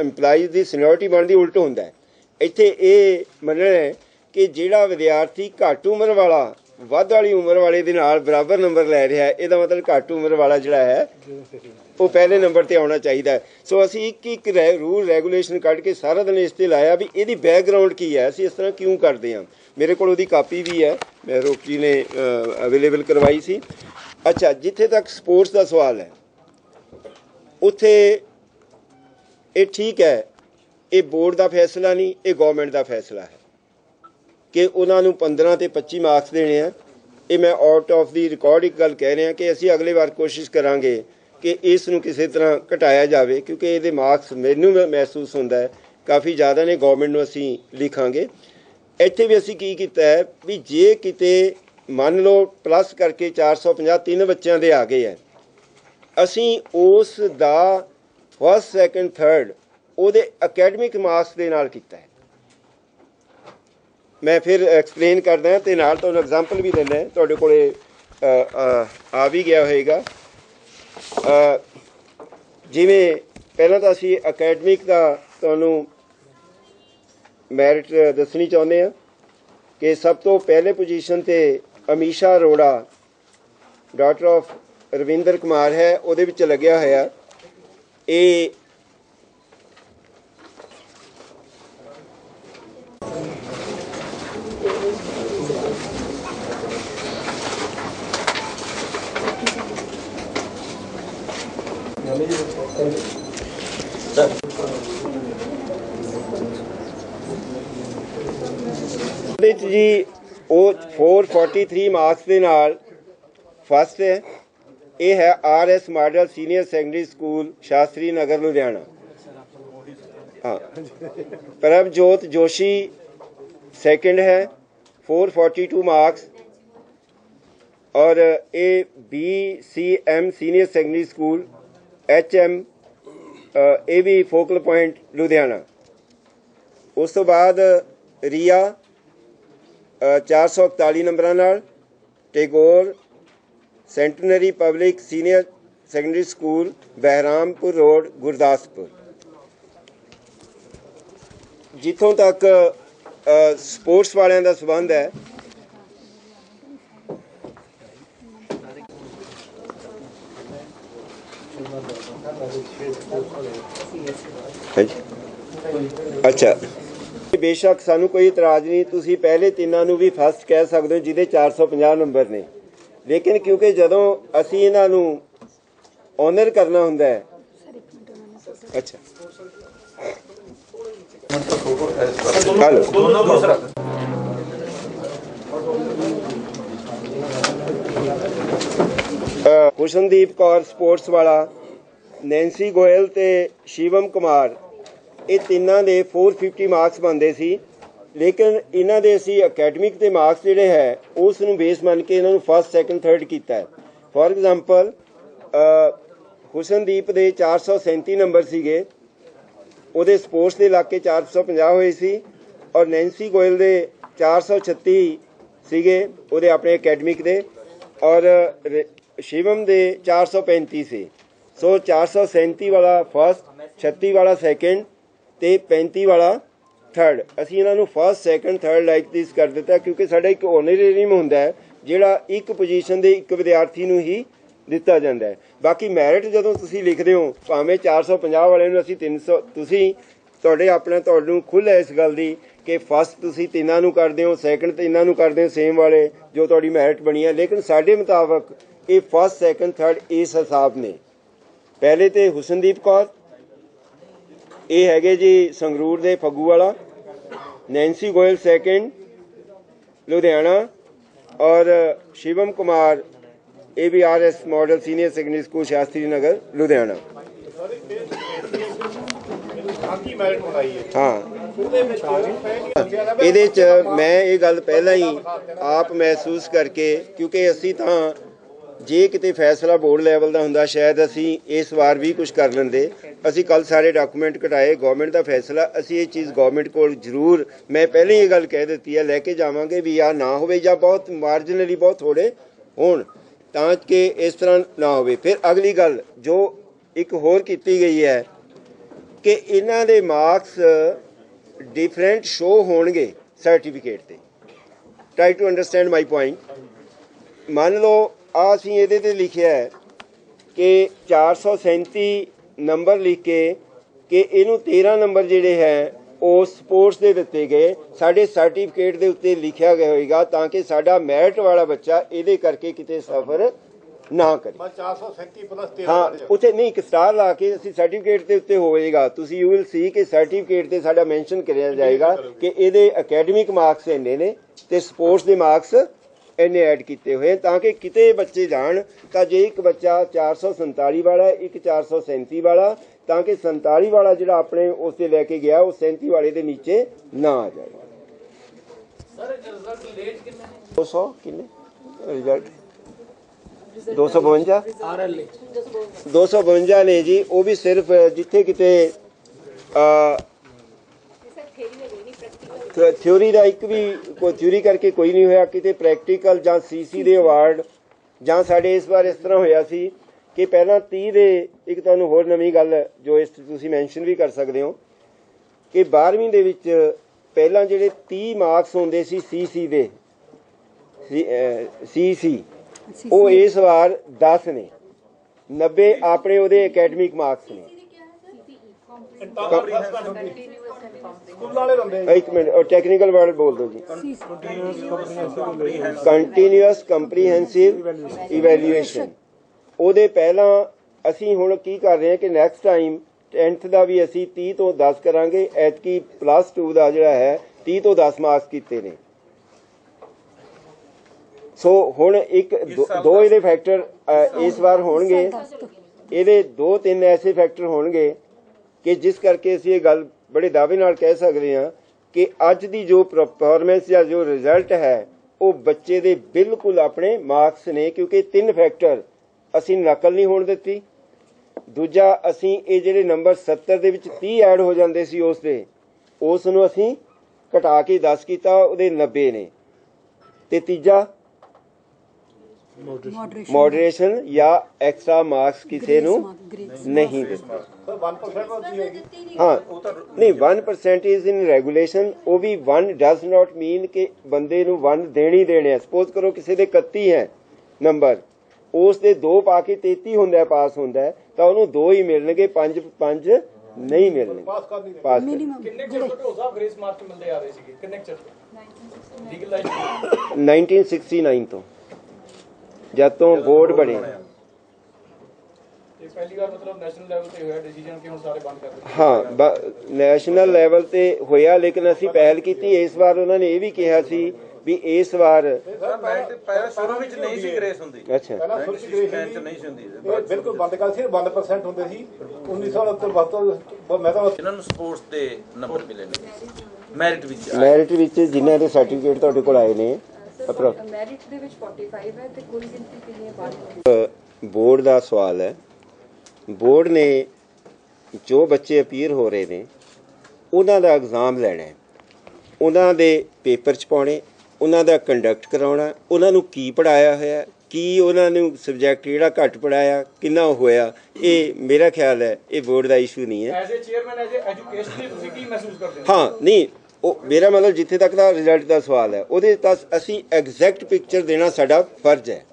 EMPLOYEES ਦੀ ਸੀਨੀਅਰਿਟੀ ਬਣਦੀ, ਉਲਟ ਹੁੰਦਾ ਹੈ। ਇੱਥੇ ਇਹ ਮੰਨਣਾ ਹੈ ਕਿ ਜਿਹੜਾ ਵਿਦਿਆਰਥੀ ਘੱਟ ਉਮਰ ਵਾਲਾ ਵੱਧ ਵਾਲੀ ਉਮਰ ਵਾਲੇ ਦੇ ਨਾਲ ਬਰਾਬਰ ਨੰਬਰ ਲੈ ਰਿਹਾ ਹੈ, ਇਹਦਾ ਮਤਲਬ ਘੱਟ ਉਮਰ ਵਾਲਾ ਜਿਹੜਾ ਹੈ, ਉਹ ਪਹਿਲੇ ਨੰਬਰ ਤੇ ਆਉਣਾ ਚਾਹੀਦਾ ਸੋ ਅਸੀਂ ਇੱਕ ਇੱਕ ਰੂਲ ਰੈਗੂਲੇਸ਼ਨ ਕੱਢ ਕੇ ਸਾਰਾ ਦਿਨ ਇਸ ਤੇ ਲਾਇਆ ਵੀ ਇਹਦੀ ਬੈਕਗ੍ਰਾਉਂਡ ਕੀ ਹੈ, ਅਸੀਂ ਇਸ ਤਰ੍ਹਾਂ ਕਿਉਂ ਕਰਦੇ ਹਾਂ। ਮੇਰੇ ਕੋਲ ਉਹਦੀ ਕਾਪੀ ਵੀ ਹੈ, ਮੈਂ ਜੀ ਨੇ ਅਵੇਲੇਬਲ ਕਰਵਾਈ ਸੀ। ਅੱਛਾ, ਜਿੱਥੇ ਤੱਕ ਸਪੋਰਟਸ ਦਾ ਸਵਾਲ ਹੈ, ਉੱਥੇ ਇਹ ਠੀਕ ਹੈ, ਇਹ ਬੋਰਡ ਦਾ ਫੈਸਲਾ ਨਹੀਂ, ਇਹ ਗਵਰਨਮੈਂਟ ਦਾ ਫੈਸਲਾ ਹੈ। ਕਿ ਉਹਨਾਂ ਨੂੰ 15 ਤੇ 25 ਮਾਰਕਸ ਦੇਣੇ ਆ। ਇਹ ਮੈਂ ਆਊਟ ਆਫ ਦੀ ਰਿਕਾਰਡ ਇੱਕ ਗੱਲ ਕਹਿ ਰਿਹਾ ਕਿ ਅਸੀਂ ਅਗਲੇ ਵਾਰ ਕੋਸ਼ਿਸ਼ ਕਰਾਂਗੇ ਕਿ ਇਸ ਨੂੰ ਕਿਸੇ ਤਰ੍ਹਾਂ ਘਟਾਇਆ ਜਾਵੇ, ਕਿਉਂਕਿ ਇਹਦੇ ਮਾਰਕਸ ਮੈਨੂੰ ਮਹਿਸੂਸ ਹੁੰਦਾ ਹੈ। ਕਾਫੀ ਜ਼ਿਆਦਾ ਨੇ ਗਵਰਨਮੈਂਟ ਨੂੰ ਅਸੀਂ ਲਿਖਾਂਗੇ। ਇੱਥੇ ਵੀ ਅਸੀਂ ਕੀ ਕੀਤਾ ਹੈ ਵੀ ਜੇ ਕਿਤੇ ਮੰਨ ਲਓ ਪਲੱਸ ਕਰਕੇ 450 ਤਿੰਨ ਬੱਚਿਆਂ ਦੇ ਆ ਗਏ ਹੈ, ਅਸੀਂ ਉਸ ਦਾ ਫਸਟ ਸੈਕੰਡ ਥਰਡ ਉਹਦੇ ਅਕੈਡਮਿਕ ਮਾਰਕਸ ਦੇ ਨਾਲ ਕੀਤਾ ਹੈ। ਮੈਂ ਫਿਰ ਐਕਸਪਲੇਨ ਕਰਦਾ ਤੇ ਨਾਲ ਤੁਹਾਨੂੰ ਐਗਜ਼ਾਮਪਲ ਵੀ ਦਿੰਦਾ ਤੁਹਾਡੇ ਕੋਲੇ ਆ ਵੀ ਗਿਆ ਹੋਏਗਾ। ਜਿਵੇਂ ਪਹਿਲਾਂ ਤਾਂ ਅਸੀਂ ਅਕੈਡਮਿਕ ਦਾ ਤੁਹਾਨੂੰ ਮੈਰਿਟ ਦੱਸਣੀ ਚਾਹੁੰਦੇ ਆ ਕਿ ਸਭ ਤੋਂ ਪਹਿਲੇ ਪੋਜੀਸ਼ਨ ਤੇ ਅਮੀਸ਼ਾ ਅਰੋੜਾ ਡਾਕਟਰ ਆਫ ਰਵਿੰਦਰ ਕੁਮਾਰ ਹੈ। ਉਹਦੇ ਵਿੱਚ ਲੱਗਿਆ ਹੋਇਆ। ਇਹ ਉਹਦੇ ਵਿੱਚ ਜੀ ਉਹ 443 ਮਾਰਕਸ ਦੇ ਨਾਲ ਫਸਟ ਹੈ। ਇਹ ਹੈ R S model senior secondary school Shastri Nagar Ludhiana ਹਾਂ। ਪ੍ਰਭਜੋਤ ਜੋਸ਼ੀ ਸੈਕੰਡ ਹੈ। 442 ਮਾਰਕਸ ਔਰ ਇਹ B C M senior secondary school H M ਇਹ ਵੀ ਫੋਕਲ ਪੁਆਇੰਟ ਲੁਧਿਆਣਾ। ਉਸ ਤੋਂ ਬਾਅਦ ਰੀਆ ਅ, 441 ਨੰਬਰਾਂ ਨਾਲ Tagore centenary public senior secondary school Behrampur road Gurdaspur. ਜਿੱਥੋਂ ਤੱਕ ਸਪੋਰਟਸ ਵਾਲਿਆਂ ਦਾ ਸਬੰਧ ਹੈ ਅੱਛਾ। ਬੇਸ਼ੱਕ ਸਾਨੂੰ ਕੋਈ ਇਤਰਾਜ਼ ਨਹੀਂ ਤੁਸੀਂ ਪਹਿਲੇ ਤਿੰਨਾਂ ਨੂੰ ਵੀ ਫਸਟ ਕਹਿ ਸਕਦੇ ਹੋ ਜਿਹਦੇ 450 ਨੰਬਰ ਨੇ। ਲੇਕਿਨ ਕਿਉਂਕਿ ਜਦੋਂ ਅਸੀਂ ਇਹਨਾਂ ਨੂੰ ਆਨਰ ਕਰਨਾ ਹੁੰਦਾ ਹੈ ਅੱਛਾ। ਹਲੋ। ਦੋਨੋਂ ਦੂਸਰਾ ਅ, ਹੁਸ਼ਨਦੀਪ ਕੌਰ ਸਪੋਰਟਸ ਵਾਲਾ। ਨੈਂਸੀ ਗੋਇਲ ਤੇ ਸ਼ਿਵਮ ਕੁਮਾਰ, ਇਹ ਤਿੰਨਾਂ ਦੇ 450 ਮਾਰਕਸ ਬੰਦੇ ਸੀ। ਲੇਕਿਨ ਇਹਨਾਂ ਦੇ ਅਸੀਂ ਅਕੈਡਮਿਕ ਤੇ ਮਾਰਕਸ ਜਿਹੜੇ ਹੈ ਉਸ ਨੂੰ ਬੇਸ ਮੰਨ ਕੇ ਇਹਨਾਂ ਨੂੰ ਫਸਟ ਸੈਕੰਡ ਥਰਡ ਕੀਤਾ ਹੈ। ਫੋਰ ਐਗਜ਼ਾਮਪਲ ਹੁਸ਼ਨਦੀਪ ਦੇ 437 ਨੰਬਰ ਸੀਗੇ। ਉਹਦੇ ਸਪੋਰਟਸ ਦੇ ਇਲਾਕੇ 450 ਹੋਏ ਸੀ ਔਰ ਨੈਂਸੀ ਗੋਇਲ ਦੇ 436 ਸੀਗੇ ਉਹਦੇ ਆਪਣੇ ਅਕੈਡਮਿਕ ਦੇ ਔਰ ਸ਼ਿਵਮ ਦੇ 435 ਸੀ। ਸੋ 437 ਵਾਲਾ ਫਰਸਟ 36 ਵਾਲਾ ਸੈਕੰਡ ਤੇ 35 ਵਾਲਾ ਥਰਡ ਅਸੀਂ ਇਹਨਾਂ ਨੂੰ first second third like this ਕਰ ਦਿੱਤਾ ਕਿਉਂਕਿ ਸਾਡਾ ਇੱਕ ਆਨਰੇਰੀਅਮ ਹੁੰਦਾ ਹੈ, ਜਿਹੜਾ ਇੱਕ ਪੋਜੀਸ਼ਨ ਦੇ ਇੱਕ ਵਿਦਿਆਰਥੀ ਨੂੰ ਹੀ ਦਿੱਤਾ ਜਾਂਦਾ ਹੈ। ਬਾਕੀ ਮੈਰਿਟ ਜਦੋਂ ਤੁਸੀਂ ਲਿਖਦੇ ਹੋ, ਭਾਵੇਂ 450 ਵਾਲੇ ਨੂੰ ਅਸੀਂ 300 ਤੁਸੀਂ ਤੁਹਾਡੇ ਆਪਣਾ ਤੁਹਾਨੂੰ ਖੁੱਲ੍ਹ ਹੈ ਇਸ ਗੱਲ ਦੀ ਕਿ ਫਸਟ ਤੁਸੀਂ ਤਿੰਨਾਂ ਨੂੰ ਕਰਦੇ ਹੋ ਸੈਕੰਡ ਤਿੰਨਾਂ ਨੂੰ ਕਰਦੇ ਹੋ ਸੇਮ ਵਾਲੇ ਜੋ ਤੁਹਾਡੀ ਮੈਰਿਟ ਬਣੀ ਹੈ। ਲੇਕਿਨ ਸਾਡੇ ਮੁਤਾਬਕ ਇਹ ਫਸਟ ਸੈਕੰਡ ਥਰਡ ਇਸ ਹਿਸਾਬ ਨੇ। ਪਹਿਲੇ ਤੇ ਹੁਸਨਦੀਪ ਕੌਰ, ਇਹ ਹੈਗੇ ਜੀ ਸੰਗਰੂਰ ਦੇ ਫੱਗੂ ਵਾਲਾ, ਨੈਂਸੀ ਗੋਇਲ ਸੈਕੰਡ ਲੁਧਿਆਣਾ, ਔਰ Shivam Kumar ABRS model senior secondary school Shastri Nagar, Ludhiana. ਹਾਂ। ਇਹਦੇ ਚ ਮੈਂ ਇਹ ਗੱਲ ਪਹਿਲਾਂ ਹੀ ਆਪ ਮਹਿਸੂਸ ਕਰਕੇ, ਕਿਉਂਕਿ ਅਸੀਂ ਤਾਂ ਜੇ ਕਿਤੇ ਫੈਸਲਾ ਬੋਰਡ ਲੈਵਲ ਦਾ ਹੁੰਦਾ, ਸ਼ਾਇਦ ਅਸੀਂ ਇਸ ਵਾਰ ਵੀ ਕੁਝ ਕਰ ਲੈਂਦੇ। ਅਸੀਂ ਕੱਲ ਸਾਰੇ ਡਾਕੂਮੈਂਟ ਕਢਾਏ, ਗਵਰਨਮੈਂਟ ਦਾ ਫੈਸਲਾ, ਅਸੀਂ ਇਹ ਚੀਜ਼ ਗਵਰਨਮੈਂਟ ਕੋਲ ਜ਼ਰੂਰ, ਮੈਂ ਪਹਿਲਾਂ ਹੀ ਇਹ ਗੱਲ ਕਹਿ ਦਿੱਤੀ ਹੈ, ਲੈ ਕੇ ਜਾਵਾਂਗੇ ਵੀ ਆ ਨਾ ਹੋਵੇ ਜਾਂ ਬਹੁਤ ਮਾਰਜਨਲੀ ਬਹੁਤ ਥੋੜੇ ਹੋਣ, ਤਾਂ ਕਿ ਇਸ ਤਰ੍ਹਾਂ ਨਾ ਹੋਵੇ। ਫਿਰ ਅਗਲੀ ਗੱਲ, ਜੋ ਇੱਕ ਹੋਰ ਕੀਤੀ ਗਈ ਹੈ ਕਿ ਇਹਨਾਂ ਦੇ ਮਾਰਕਸ ਡਿਫਰੈਂਟ ਸ਼ੋ ਹੋਣਗੇ ਸਰਟੀਫਿਕੇਟ ਤੇ। Try to understand my point ਮੰਨ ਲਓ ਆ ਅਸੀਂ ਇਹਦੇ ਤੇ ਲਿਖਿਆ ਹੈ ਕਿ 437 ਨੰਬਰ ਲਿਖ ਕੇ ਕਿ ਇਹਨੂੰ 13 ਨੰਬਰ ਜਿਹੜੇ ਹੈ ਉਹ ਸਪੋਰਟਸ ਦੇ ਦਿੱਤੇ ਗਏ। ਸਾਡੇ ਸਰਟੀਫਿਕੇਟ ਦੇ ਉੱਤੇ ਲਿਖਿਆ ਗਿਆ ਹੋਏਗਾ ਤਾਂ ਕਿ ਸਾਡਾ ਮੈਰਿਟ ਵਾਲਾ ਬੱਚਾ ਇਹਦੇ ਕਰਕੇ ਕਿਤੇ ਸਫਰ ਨਾ ਕਰੇ। ਬਸ 437 ਪਲੱਸ 13 ਹਾਂ ਉੱਥੇ ਨਹੀਂ ਇੱਕ ਸਟਾਰ ਲਾ ਕੇ ਅਸੀਂ ਸਰਟੀਫਿਕੇਟ ਦੇ ਉੱਤੇ ਹੋਵੇਗਾ ਤੁਸੀਂ ਯੂ ਵਿਲ ਸੀ ਕਿ ਸਰਟੀਫਿਕੇਟ ਤੇ ਸਾਡਾ ਮੈਂਸ਼ਨ ਕਰਿਆ ਜਾਏਗਾ ਕਿ ਇਹਦੇ ਅਕੈਡਮਿਕ ਮਾਰਕਸ ਇੰਨੇ ਨੇ ਤੇ ਸਪੋਰਟਸ ਦੇ ਮਾਰਕਸ ਇੰਨੇ ਐਡ ਕੀਤੇ ਹੋਏ ਤਾਂ ਕਿ ਕਿਤੇ ਬੱਚੇ ਜਾਣ ਤਾਂ ਜੇ ਇੱਕ ਬੱਚਾ 447 ਵਾਲਾ ਹੈ, ਇੱਕ 437 ਵਾਲਾ ਤਾਂ ਕਿ 47 ਵਾਲਾ ਜਿਹੜਾ ਆਪਣੇ ਉਸ ਤੇ ਲੈ ਕੇ ਗਿਆ ਉਹ 37 ਵਾਲੇ ਦੇ ਨੀਚੇ ਨਾ ਆ ਜਾਏ। ਸਰ ਰਿਜ਼ਲਟ ਲੇਟ ਕਿੰਨੇ 200 ਕਿੰਨੇ? ਰਿਜ਼ਲਟ 252 ਆਰਐਲ 252 ਨੇ ਜੀ ਉਹ ਵੀ ਸਿਰਫ ਜਿੱਥੇ ਕਿਤੇ ਥਿਉਰੀ ਦਾ ਇੱਕ ਵੀ ਕੋਈ ਥਿਉਰੀ ਕਰਕੇ ਕੋਈ ਨਹੀਂ ਹੋਇਆ ਕਿਤੇ ਪ੍ਰੈਕਟੀਕਲ ਜਾਂ ਸੀਸੀ ਦੇ ਅਵਾਰਡ ਜਾਂ ਸਾਡੇ ਇਸ ਵਾਰ ਇਸ ਤਰ੍ਹਾਂ ਹੋਇਆ ਸੀ ਕਿ ਪਹਿਲਾਂ 30 ਦੇ ਇੱਕ ਤੁਹਾਨੂੰ ਹੋਰ ਨਵੀਂ ਗੱਲ ਜੋ ਇਸ ਤੁਸੀਂ ਮੈਂਸ਼ਨ ਵੀ ਕਰ ਸਕਦੇ ਹੋ ਕਿ 12ਵੀਂ ਦੇ ਵਿੱਚ ਪਹਿਲਾਂ ਜਿਹੜੇ 30 ਮਾਰਕਸ ਹੁੰਦੇ ਸੀ ਸੀਸੀ ਦੇ ਸੀਸੀ ਉਹ ਇਸ ਵਾਰ 10 ਨੇ। 90 ਆਪਣੇ ਉਹਦੇ ਅਕੈਡਮਿਕ ਮਾਰਕਸ ਨੇ। ਸਕੂਲ ਵਾਲੇ ਇੱਕ ਮਿੰਟ ਉਹ ਟੈਕਨੀਕਲ ਵਰਡ ਬੋਲ ਦਿਓ ਜੀ। ਕੰਟੀਨਿਊਅਸ ਕੰਪਰੀਹੈਂਸਿਵ ਇਵੈਲੂਏਸ਼ਨ ਉਹਦੇ ਪਹਿਲਾਂ ਅਸੀਂ ਹੁਣ ਕੀ ਕਰ ਰਹੇ ਹਾਂ ਕਿ ਨੈਕਸਟ ਟਾਈਮ 10th ਦਾ ਵੀ ਅਸੀਂ 30 ਤੋਂ 10 ਕਰਾਂਗੇ ਐਤਕੀ ਪਲੱਸ 2 ਦਾ ਜਿਹੜਾ ਹੈ 30 ਤੋਂ 10 ਮਾਰਕਸ ਕੀਤੇ ਨੇ। ਸੋ ਹੁਣ ਇੱਕ ਦੋ- ਦੋ ਇਹਦੇ ਫੈਕਟਰ ਇਸ ਵਾਰ ਹੋਣਗੇ। ਇਹਦੇ ਦੋ ਤਿੰਨ ਐਸੇ ਫੈਕਟਰ ਹੋਣਗੇ। ਕਿ ਜਿਸ ਕਰਕੇ ਅਸੀਂ ਇਹ ਗੱਲ ਬੜੇ ਦਾਅਵੇ ਨਾਲ ਕਹਿ ਸਕਦੇ ਹਾਂ ਕਿ ਅੱਜ ਦੀ ਜੋ ਪਰਫਾਰਮੈਂਸ ਜਾਂ ਜੋ ਰਿਜ਼ਲਟ ਹੈ, ਉਹ ਬੱਚੇ ਦੇ ਬਿਲਕੁਲ ਆਪਣੇ ਮਾਰਕਸ ਨੇ, ਕਿਉਂਕਿ ਤਿੰਨ ਫੈਕਟਰ ਅਸੀਂ ਨਕਲ ਨਹੀਂ ਹੋਣ ਦਿੱਤੀ। ਦੂਜਾ, ਅਸੀਂ ਇਹ ਜਿਹੜੇ ਨੰਬਰ 70 ਦੇ ਵਿੱਚ 30 ਐਡ ਹੋ ਜਾਂਦੇ ਸੀ ਉਸ ਦੇ ਉਸ ਨੂੰ ਅਸੀਂ ਘਟਾ ਕੇ 10 ਕੀਤਾ, ਉਹਦੇ 90 ਨੇ। ਤੇ ਤੀਜਾ ਮੋਡਰੇਸ਼ਨ ਜਾਂ ਐਕਸਟਰਾ ਮਾਰਕਸ ਕਿਸੇ ਨੂੰ ਨਹੀਂ ਦਿੱਤੇ ਸਰ 1% ਹੁੰਦੀ ਹੈਗੀ ਹਾਂ ਨਹੀਂ 1% ਇਜ਼ ਇਨ ਰੈਗੂਲੇਸ਼ਨ ਉਹ ਵੀ 1 ਡਸ ਨਾਟ ਮੀਨ ਕਿ ਬੰਦੇ ਨੂੰ 1 ਦੇਣੀ ਦੇਣੇ ਸਪੋਜ਼ ਕਰੋ ਕਿਸੇ ਦੇ 31 ਹੈ ਨੰਬਰ ਉਸ ਦੇ 2 ਪਾ ਕੇ 33 ਹੁੰਦਾ ਪਾਸ ਹੁੰਦਾ ਤਾਂ ਉਹਨੂੰ 2 ਹੀ ਮਿਲਣਗੇ 5 5 ਨਹੀਂ ਮਿਲਣਗੇ ਪਾਸ ਕਰ ਨਹੀਂ ਪਾਸ ਕਿੰਨੇ ਚਿਰ ਤੋਂ ਢੋਸਾ ਗ੍ਰੇਸ ਮਾਰਕ ਮਿਲਦੇ ਆ ਰਹੇ ਸੀਗੇ? ਕਿੰਨੇ ਚਿਰ ਤੋਂ ਲੀਗਲਾਈਜ਼ 1969 ਤੋਂ ਜਦ ਤੋਂ ਬੋਰਡ ਬਣੇ। ਇਹ ਪਹਿਲੀ ਵਾਰ ਮਤਲਬ ਨੈਸ਼ਨਲ ਲੈਵਲ ਤੇ ਹੋਇਆ ਡਿਸੀਜਨ ਕਿ ਹੁਣ ਸਾਰੇ ਬੰਦ ਕਰ ਦਿੱਤੇ? ਹਾਂ ਨੈਸ਼ਨਲ ਲੈਵਲ ਤੇ ਹੋਇਆ ਲੇਕਿਨ ਅਸੀਂ ਪਹਿਲ ਕੀਤੀ ਇਸ ਵਾਰ ਉਹਨਾਂ ਨੇ ਇਹ ਵੀ ਕਿਹਾ ਸੀ ਵੀ ਇਸ ਵਾਰ ਪਹਿਲਾਂ ਸ਼ੁਰੂ ਵਿੱਚ ਨਹੀਂ ਸੀ ਗ੍ਰੇਸ ਹੁੰਦੀ। ਅੱਛਾ। ਪਹਿਲਾਂ ਸੁਰਜ ਗ੍ਰੇਸ ਚ ਨਹੀਂ ਸੀ ਹੁੰਦੀ। ਇਹ ਬਿਲਕੁਲ ਬੰਦ ਕਰ ਸੀ 1% ਹੁੰਦੇ ਸੀ। 1969 ਬਾਅਦ ਮੈਂ ਤਾਂ ਇਹਨਾਂ ਨੂੰ ਸਪੋਰਟਸ ਦੇ ਨੰਬਰ ਮਿਲੇ ਨੇ ਮੈਰਿਟ ਵਿੱਚ। ਮੈਰਿਟ ਵਿੱਚ ਜਿਨ੍ਹਾਂ ਦੇ ਸਰਟੀਫਿਕੇਟ ਤੁਹਾਡੇ ਕੋਲ ਆਏ ਨੇ ਅਪਰੋ ਮੈਰਿਟ ਦੇ ਵਿੱਚ 45 ਹੈ ਤੇ ਕੁੱਲ ਗਿਣਤੀ ਕਿੰਨੀ ਹੈ? ਬਾਅਦ ਬੋਰਡ ਦਾ ਸਵਾਲ ਹੈ। ਬੋਰਡ ਨੇ ਜੋ ਬੱਚੇ ਅਪੀਅਰ ਹੋ ਰਹੇ ਨੇ ਉਹਨਾਂ ਦਾ ਐਗਜ਼ਾਮ ਲੈਣਾ ਹੈ। ਉਹਨਾਂ ਦੇ ਪੇਪਰ ਚ ਪਾਉਣੇ ਉਹਨਾਂ ਦਾ ਕੰਡਕਟ ਕਰਾਉਣਾ ਉਹਨਾਂ ਨੂੰ ਕੀ ਪੜਾਇਆ ਹੋਇਆ ਕੀ ਉਹਨਾਂ ਨੂੰ ਸਬਜੈਕਟ ਜਿਹੜਾ ਘੱਟ ਪੜਾਇਆ ਕਿੰਨਾ ਹੋਇਆ ਇਹ ਮੇਰਾ ਖਿਆਲ ਹੈ ਇਹ ਬੋਰਡ ਦਾ ਇਸ਼ੂ ਨਹੀਂ ਹੈ। As a chairman as a educationally ਤੁਸੀਂ ਕੀ ਮਹਿਸੂਸ ਕਰਦੇ ਹੋ? ਹਾਂ ਨਹੀਂ ਉਹ ਮੇਰਾ ਮਤਲਬ ਜਿੱਥੇ ਤੱਕ ਦਾ ਰਿਜ਼ਲਟ ਦਾ ਸਵਾਲ ਹੈ, ਉਹਦੇ ਤਾਂ ਅਸੀਂ ਐਗਜ਼ੈਕਟ ਪਿਕਚਰ ਦੇਣਾ ਸਾਡਾ ਫਰਜ਼ ਹੈ।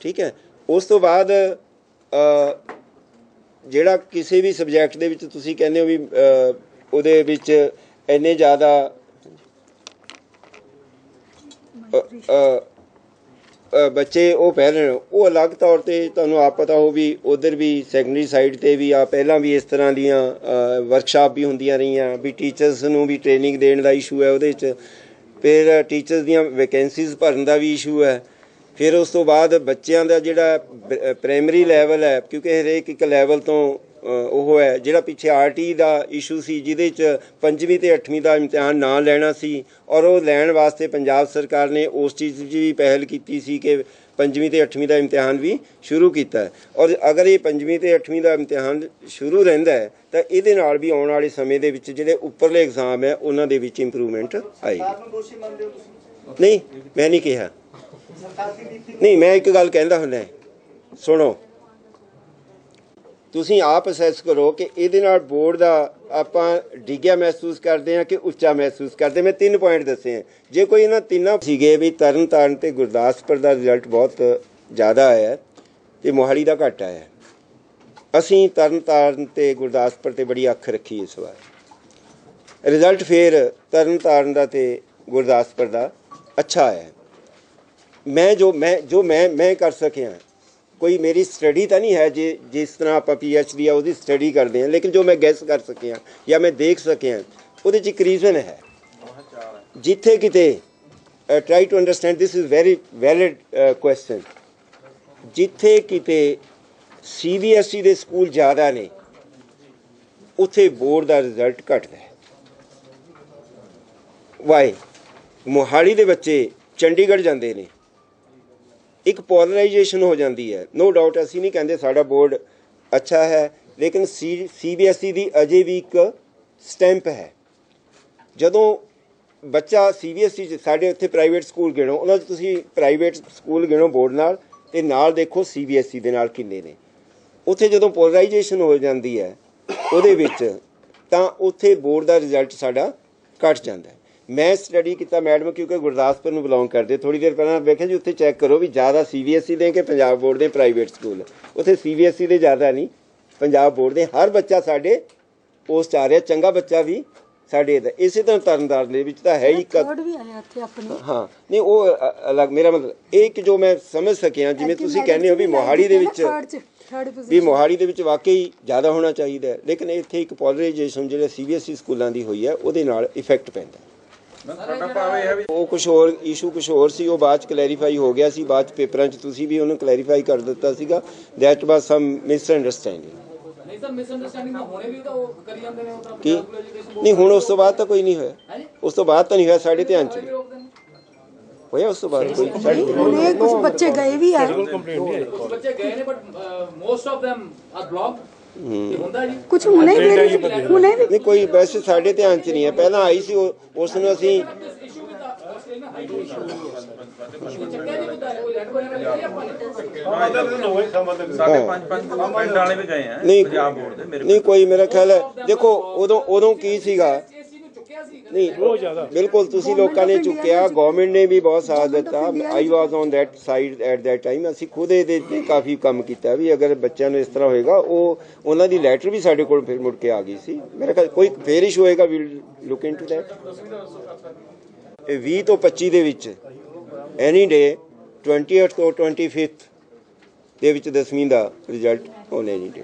ਠੀਕ ਹੈ? ਉਸ ਤੋਂ ਬਾਅਦ ਜਿਹੜਾ ਕਿਸੇ ਵੀ ਸਬਜੈਕਟ ਦੇ ਵਿੱਚ ਤੁਸੀਂ ਕਹਿੰਦੇ ਹੋ ਵੀ ਉਹਦੇ ਵਿੱਚ ਇੰਨੇ ਜ਼ਿਆਦਾ ਬੱਚੇ ਉਹ ਪਹਿਲ ਉਹ ਅਲੱਗ ਤੌਰ ਤੇ ਤੁਹਾਨੂੰ ਆਪ ਪਤਾ ਹੋ ਵੀ ਉਧਰ ਵੀ ਸੈਕੰਡਰੀ ਸਾਈਡ ਤੇ ਵੀ ਆ, ਪਹਿਲਾਂ ਵੀ ਇਸ ਤਰ੍ਹਾਂ ਦੀਆਂ ਵਰਕਸ਼ਾਪ ਵੀ ਹੁੰਦੀਆਂ ਰਹੀਆਂ, ਵੀ ਟੀਚਰਸ ਨੂੰ ਵੀ ਟ੍ਰੇਨਿੰਗ ਦੇਣ ਦਾ ਇਸ਼ੂ ਹੈ ਉਹਦੇ 'ਚ। ਫਿਰ ਟੀਚਰਸ ਦੀਆਂ ਵੈਕੈਂਸੀਜ਼ ਭਰਨ ਦਾ ਵੀ ਇਸ਼ੂ ਹੈ। ਫਿਰ ਉਸ ਤੋਂ ਬਾਅਦ ਬੱਚਿਆਂ ਦਾ ਜਿਹੜਾ ਪ੍ਰਾਇਮਰੀ ਲੈਵਲ ਹੈ, ਕਿਉਂਕਿ ਹਰੇਕ ਇੱਕ ਲੈਵਲ ਤੋਂ ਉਹ ਹੈ ਜਿਹੜਾ ਪਿੱਛੇ ਆਰਟੀ ਦਾ ਇਸ਼ੂ ਸੀ ਜਿਹਦੇ ਚ ਪੰਜਵੀਂ ਤੇ 8ਵੀਂ ਦਾ ਇਮਤਿਹਾਨ ਨਾ ਲੈਣਾ ਸੀ ਔਰ ਉਹ ਲੈਣ ਵਾਸਤੇ ਪੰਜਾਬ ਸਰਕਾਰ ਨੇ ਉਸ ਚੀਜ਼ 'ਚ ਵੀ ਪਹਿਲ ਕੀਤੀ ਸੀ ਕਿ ਪੰਜਵੀਂ ਤੇ 8ਵੀਂ ਦਾ ਇਮਤਿਹਾਨ ਵੀ ਸ਼ੁਰੂ ਕੀਤਾ। ਔਰ ਅਗਰ ਇਹ ਪੰਜਵੀਂ ਤੇ 8ਵੀਂ ਦਾ ਇਮਤਿਹਾਨ ਸ਼ੁਰੂ ਰਹਿੰਦਾ ਹੈ ਤਾਂ ਇਹਦੇ ਨਾਲ ਵੀ ਆਉਣ ਵਾਲੇ ਸਮੇਂ ਦੇ ਵਿੱਚ ਜਿਹੜੇ ਉੱਪਰਲੇ ਐਗਜ਼ਾਮ ਹੈ ਉਹਨਾਂ ਦੇ ਵਿੱਚ ਇੰਪਰੂਵਮੈਂਟ ਆਏਗੀ। ਨਹੀਂ ਮੈਂ ਨਹੀਂ ਕਿਹਾ। ਨਹੀਂ ਮੈਂ ਇੱਕ ਗੱਲ ਕਹਿੰਦਾ ਹੁੰਦਾ ਸੁਣੋ ਤੁਸੀਂ ਆਪ ਅਸੈਸ ਕਰੋ ਕਿ ਇਹਦੇ ਨਾਲ ਬੋਰਡ ਦਾ ਆਪਾਂ ਡਿੱਗਿਆ ਮਹਿਸੂਸ ਕਰਦੇ ਹਾਂ ਕਿ ਉੱਚਾ ਮਹਿਸੂਸ ਕਰਦੇ ਮੈਂ ਤਿੰਨ ਪੁਆਇੰਟ ਦੱਸੇ ਹੈ। ਜੇ ਕੋਈ ਇਹਨਾਂ ਤਿੰਨਾਂ ਸੀਗੇ ਵੀ ਤਰਨ ਤਾਰਨ ਤੇ ਗੁਰਦਾਸਪੁਰ ਦਾ ਰਿਜ਼ਲਟ ਬਹੁਤ ਜ਼ਿਆਦਾ ਆਇਆ ਹੈ ਤੇ ਮੋਹਾਲੀ ਦਾ ਘੱਟ ਆਇਆ ਅਸੀਂ ਤਰਨ ਤਾਰਨ ਤੇ ਗੁਰਦਾਸਪੁਰ ਤੇ ਬੜੀ ਅੱਖ ਰੱਖੀ ਇਸ ਵਾਰ। ਰਿਜ਼ਲਟ ਫੇਰ ਤਰਨ ਤਾਰਨ ਦਾ ਤੇ ਗੁਰਦਾਸਪੁਰ ਦਾ ਅੱਛਾ ਆਇਆ ਮੈਂ ਜੋ ਮੈਂ ਜੋ ਮੈਂ ਮੈਂ ਕਰ ਸਕਿਆ ਕੋਈ ਮੇਰੀ ਸਟੱਡੀ ਤਾਂ ਨਹੀਂ ਹੈ ਜੇ, ਜਿਸ ਤਰ੍ਹਾਂ ਆਪਾਂ ਡੀ ਆ, ਉਹਦੀ ਸਟੱਡੀ ਕਰਦੇ ਹਾਂ, ਲੇਕਿਨ ਜੋ ਮੈਂ ਗੈਸ ਕਰ ਸਕਿਆ ਜਾਂ ਮੈਂ ਦੇਖ ਸਕਿਆ, ਉਹਦੇ ਚ ਇੱਕ ਰੀਜ਼ਨ ਹੈ। ਜਿੱਥੇ ਕਿਤੇ try to understand this is very valid question ਜਿੱਥੇ ਕਿਤੇ ਸੀਬੀਐਸਈ ਦੇ ਸਕੂਲ ਜ਼ਿਆਦਾ ਨੇ, ਉੱਥੇ ਬੋਰਡ ਦਾ ਰਿਜ਼ਲਟ ਘਟਦਾ ਹੈ। ਵਾਈ ਮੋਹਾਲੀ ਦੇ ਬੱਚੇ ਚੰਡੀਗੜ੍ਹ ਜਾਂਦੇ ਨੇ। ਇੱਕ ਪੋਲਰਾਈਜੇਸ਼ਨ ਹੋ ਜਾਂਦੀ ਹੈ। ਨੋ ਡਾਊਟ ਅਸੀਂ ਨਹੀਂ ਕਹਿੰਦੇ ਸਾਡਾ ਬੋਰਡ ਅੱਛਾ ਹੈ, ਲੇਕਿਨ ਸੀਬੀਐਸਈ ਦੀ ਅਜੇ ਵੀ ਇੱਕ ਸਟੈਂਪ ਹੈ। ਜਦੋਂ ਬੱਚਾ ਸੀਬੀਐਸਈ ਚ ਸਾਡੇ ਉੱਥੇ ਪ੍ਰਾਈਵੇਟ ਸਕੂਲ ਗਿਣੋ, ਉਹਨਾਂ 'ਚ ਤੁਸੀਂ ਪ੍ਰਾਈਵੇਟ ਸਕੂਲ ਗਿਣੋ ਬੋਰਡ ਨਾਲ, ਤੇ ਨਾਲ ਦੇਖੋ ਸੀਬੀਐਸਈ ਦੇ ਨਾਲ ਕਿੰਨੇ ਨੇ। ਉੱਥੇ ਜਦੋਂ ਪੋਲਰਾਈਜੇਸ਼ਨ ਹੋ ਜਾਂਦੀ ਹੈ, ਉਹਦੇ ਵਿੱਚ ਤਾਂ ਉੱਥੇ ਬੋਰਡ ਦਾ ਰਿਜ਼ਲਟ ਸਾਡਾ ਘਟ ਜਾਂਦਾ ਹੈ। ਮੈਂ ਸਟੱਡੀ ਕੀਤਾ ਮੈਡਮ ਕਿਉਂਕਿ ਗੁਰਦਾਸਪੁਰ ਨੂੰ ਬਿਲੋਂਗ ਕਰਦੇ। ਥੋੜੀ ਦੇਰ ਪਹਿਲਾਂ ਵੇਖਿਆ ਜੀ ਉੱਥੇ ਚੈੱਕ ਕਰੋ ਵੀ ਜ਼ਿਆਦਾ ਸੀਬੀਐਸਈ ਦੇ ਕਿ ਪੰਜਾਬ ਬੋਰਡ ਦੇ ਪ੍ਰਾਈਵੇਟ ਸਕੂਲ ਉੱਥੇ ਸੀਬੀਐਸਈ ਦੇ ਜ਼ਿਆਦਾ ਨਹੀਂ। ਪੰਜਾਬ ਬੋਰਡ ਦੇ ਹਰ ਬੱਚਾ ਸਾਡੇ ਉਸ ਚ ਆ ਰਿਹਾ ਚੰਗਾ ਬੱਚਾ ਵੀ ਸਾਡੇ ਦਾ ਇਸੇ ਤਰ੍ਹਾਂ ਤਰਨਤਾਰਨ ਦੇ ਵਿੱਚ ਤਾਂ ਹੈ ਹੀ ਥਰਡ ਵੀ ਆਇਆ ਇੱਥੇ ਆਪਣੇ। ਹਾਂ ਨਹੀਂ ਉਹ ਅਲੱਗ ਮੇਰਾ ਮਤਲਬ ਇਹ ਕਿ ਜੋ ਮੈਂ ਸਮਝ ਸਕਿਆ ਜਿਵੇਂ ਤੁਸੀਂ ਕਹਿੰਦੇ ਹੋ ਵੀ ਮੋਹਾਲੀ ਦੇ ਵਿੱਚ ਵੀ ਮੋਹਾਲੀ ਦੇ ਵਿੱਚ ਵਾਕਈ ਜ਼ਿਆਦਾ ਹੋਣਾ ਚਾਹੀਦਾ ਲੇਕਿਨ ਇੱਥੇ ਇੱਕ ਪੋਲਰਾਈਜੇਸ਼ਨ ਜਿਹੜੇ ਸੀਬੀਐਸਈ ਸਕੂਲਾਂ ਦੀ ਹੋਈ ਹੈ ਉਹਦੇ ਨਾਲ ਇਫੈਕਟ ਪੈਂਦਾ ਹੈ। ਤੁਹਾਡਾ ਭਾਵ ਇਹ ਹੈ ਵੀ ਉਹ ਕੁਝ ਹੋਰ ਇਸ਼ੂ ਕੁਝ ਹੋਰ ਸੀ ਉਹ ਬਾਅਦ ਚ ਕਲੈਰੀਫਾਈ ਹੋ ਗਿਆ ਸੀ ਬਾਅਦ ਚ ਪੇਪਰਾਂ ਚ ਤੁਸੀਂ ਵੀ ਉਹਨੂੰ ਕਲੈਰੀਫਾਈ ਕਰ ਦਿੱਤਾ ਸੀਗਾ। That was some misunderstanding ਨਹੀਂ ਸਰ ਮਿਸ ਅੰਡਰਸਟੈਂਡਿੰਗ ਤਾਂ ਹੋਣੇ ਵੀ ਤਾਂ ਉਹ ਕਰੀ ਜਾਂਦੇ ਨੇ ਉਹ ਤਾਂ ਕੀ? ਨਹੀਂ ਹੁਣ ਉਸ ਤੋਂ ਬਾਅਦ ਤਾਂ ਕੋਈ ਨਹੀਂ ਹੋਇਆ। ਉਸ ਤੋਂ ਬਾਅਦ ਤਾਂ ਨਹੀਂ ਹੋਇਆ ਸਾਡੇ ਧਿਆਨ ਚ। ਹੋਇਆ ਉਸ ਤੋਂ ਬਾਅਦ ਕੋਈ? ਕੁਝ ਬੱਚੇ ਗਏ ਵੀ ਆ। ਕੁਝ ਬੱਚੇ ਗਏ ਨੇ but most of them are blocked ਕੁਝ ਹੁਣੇ ਵੀ ਹੁਣੇ ਵੀ ਨਹੀਂ ਕੋਈ ਵੈਸੇ ਸਾਡੇ ਧਿਆਨ ਚ ਨਹੀਂ ਹੈ। ਪਹਿਲਾਂ ਆਈ ਸੀ ਉਸ ਨੂੰ ਅਸੀਂ ਇਸ issue with Australia high court ਸਾਡੇ ਪੰਜ ਪੰਜ ਪਿੰਡ ਵਾਲੇ ਵੀ ਗਏ ਆ ਨਹੀਂ ਪੰਜਾਬ ਬੋਰਡ ਦੇ ਮੇਰੇ ਨਹੀਂ ਕੋਈ ਮੇਰਾ ਖਿਆਲ ਹੈ। ਦੇਖੋ ਉਦੋਂ ਉਦੋਂ ਕੀ ਸੀਗਾ? ਨਹੀਂ ਬਹੁਤ ਜ਼ਿਆਦਾ ਬਿਲਕੁਲ ਤੁਸੀਂ ਲੋਕਾਂ ਨੇ ਚੁੱਕਿਆ ਗਵਰਨਮੈਂਟ ਨੇ ਵੀ ਬਹੁਤ ਸਾਥ ਦਿੱਤਾ। I was on that side at that time ਅਸੀਂ ਖੁਦ ਇਹਦੇ ਤੇ ਕਾਫੀ ਕੰਮ ਕੀਤਾ ਵੀ, ਅਗਰ ਬੱਚਿਆਂ ਨੂੰ ਇਸ ਤਰ੍ਹਾਂ ਹੋਏਗਾ, ਉਹ, ਉਹਨਾਂ ਦੀ ਲੈਟਰ ਵੀ ਸਾਡੇ ਕੋਲ ਫਿਰ ਮੁੜ ਕੇ ਆ ਗਈ ਸੀ। ਮੇਰੇ ਖਿਆਲ, ਕੋਈ ਫੇਰ ਇਸ਼ੂ ਹੋਏਗਾ ਵੀ ਲੁੱਕ ਇਨਟੂ ਦੈਟ 20 ਤੋਂ 25 ਦੇ ਵਿੱਚ ਐਨੀ ਡੇ 28 ਤੋਂ 25th ਦੇ ਵਿੱਚ ਦਸਵੀਂ ਦਾ ਰਿਜ਼ਲਟ ਹੋਣੇ ਨਹੀਂ। ਡੇ